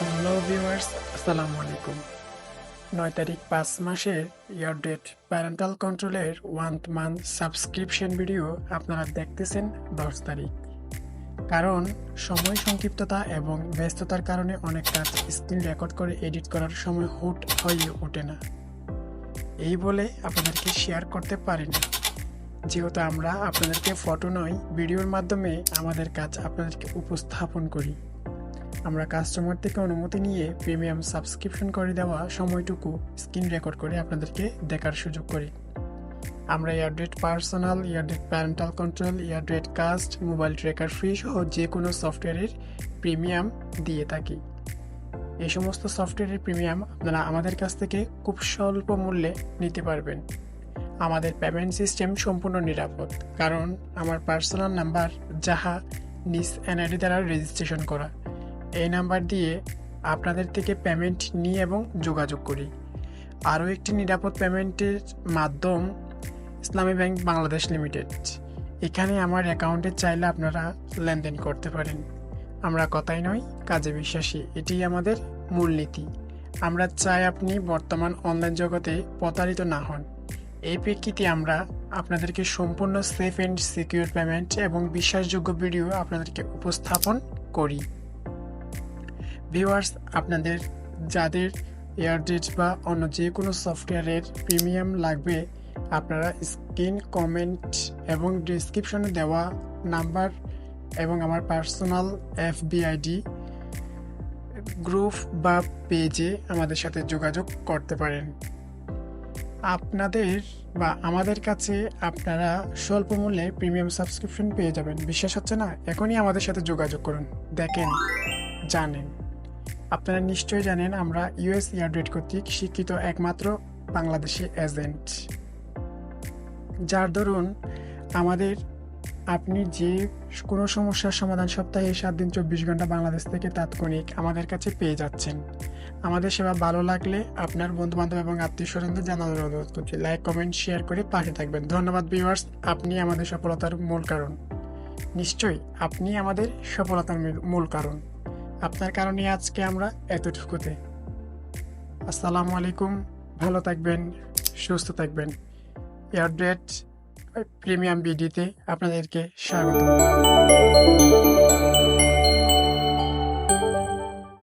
Hello viewers আসসালামু আলাইকুম। নয় তারিখ পাঁচ মাসের ইয়ার ডেট প্যারেন্টাল কন্ট্রোলের ওয়ান মান্থ সাবস্ক্রিপশন ভিডিও আপনারা দেখতেছেন দশ তারিখ। কারণ সময় সংক্ষিপ্ততা এবং ব্যস্ততার কারণে অনেক কাজ স্ক্রিন রেকর্ড করে এডিট করার সময় হুট হয়ে ওঠে না। এই বলে আপনাদেরকে শেয়ার করতে পারি যেহেতু আমরা আপনাদেরকে ফটো নয় ভিডিওর মাধ্যমে আমাদের কাজ আপনাদেরকে উপস্থাপন করি। আমরা কাস্টমার থেকে অনুমতি নিয়ে প্রিমিয়াম সাবস্ক্রিপশন করে দেওয়া সময়টুকু স্ক্রিন রেকর্ড করে আপনাদেরকে দেখার সুযোগ করি। আমরা ইয়ারডেট personal ইয়ারডেট parental control ইয়ারডেট caste mobile tracker free সহ যে কোনো সফটওয়্যারের প্রিমিয়াম দিয়ে থাকি। এই সমস্ত সফটওয়্যারের প্রিমিয়াম আপনারা আমাদের কাছ থেকে খুব স্বল্প মূল্যে নিতে পারবেন। আমাদের পেমেন্ট সিস্টেম সম্পূর্ণ নিরাপদ, কারণ আমার পার্সোনাল নাম্বার যাহা নিজ এনআইডি দ্বারা রেজিস্ট্রেশন করা। এই নাম্বার দিয়ে আপনাদের থেকে পেমেন্ট নিই এবং যোগাযোগ করি। আরও একটি নিরাপদ পেমেন্টের মাধ্যম ইসলামী ব্যাংক বাংলাদেশ লিমিটেড। এখানে আমার অ্যাকাউন্টে চাইলে আপনারা লেনদেন করতে পারেন। আমরা কথাই নয়, কাজে বিশ্বাসী। এটি আমাদের মূলনীতি আমরা চাই আপনি বর্তমান অনলাইন জগতে প্রতারিত না হন। এই প্রেক্ষিতে আমরা আপনাদেরকে সম্পূর্ণ সেফ অ্যান্ড সিকিউর পেমেন্ট এবং বিশ্বাসযোগ্য ভিডিও আপনাদেরকে উপস্থাপন করি। ভিউয়ার্স আপনাদের, যাদের এয়ারডেট বা অন্য যে কোনো সফটওয়্যারের প্রিমিয়াম লাগবে, আপনারা স্ক্রিন কমেন্ট এবং ডিসক্রিপশনে দেওয়া নাম্বার এবং আমার পার্সোনাল এফবিআইডি গ্রুপ বা পেজে আমাদের সাথে যোগাযোগ করতে পারেন। আপনাদের বা আমাদের কাছে আপনারা স্বল্প মূল্যে প্রিমিয়াম সাবস্ক্রিপশন পেয়ে যাবেন। বিশ্বাস হচ্ছে না? এখনই আমাদের সাথে যোগাযোগ করুন। দেখেন, জানেন। আপনারা নিশ্চয়ই জানেন, আমরা ইউএস ইয়ারডেট কর্তৃক শিক্ষিত একমাত্র বাংলাদেশি এজেন্ট যার দরুন আমাদের আপনি যে কোনো সমস্যার সমাধান সপ্তাহে সাত দিন চব্বিশ ঘণ্টা বাংলাদেশ থেকে তাৎক্ষণিক আমাদের কাছে পেয়ে যাচ্ছেন। আমাদের সেবা ভালো লাগলে আপনার বন্ধু বান্ধব এবং আত্মীয় স্বজনদের জানানোর অনুরোধ করছি। লাইক কমেন্ট শেয়ার করে পাশে থাকবেন। ধন্যবাদ ভিউয়ার্স আপনি আমাদের সফলতার মূল কারণ। নিশ্চয়ই, আপনি আমাদের সফলতার মূল কারণ। আপনার কারণে আজকে আমরা এতটুকুতে। আসসালামু আলাইকুম, ভালো থাকবেন, সুস্থ থাকবেন। এয়ারডেট প্রিমিয়াম বিডিতে আপনাদেরকে স্বাগত।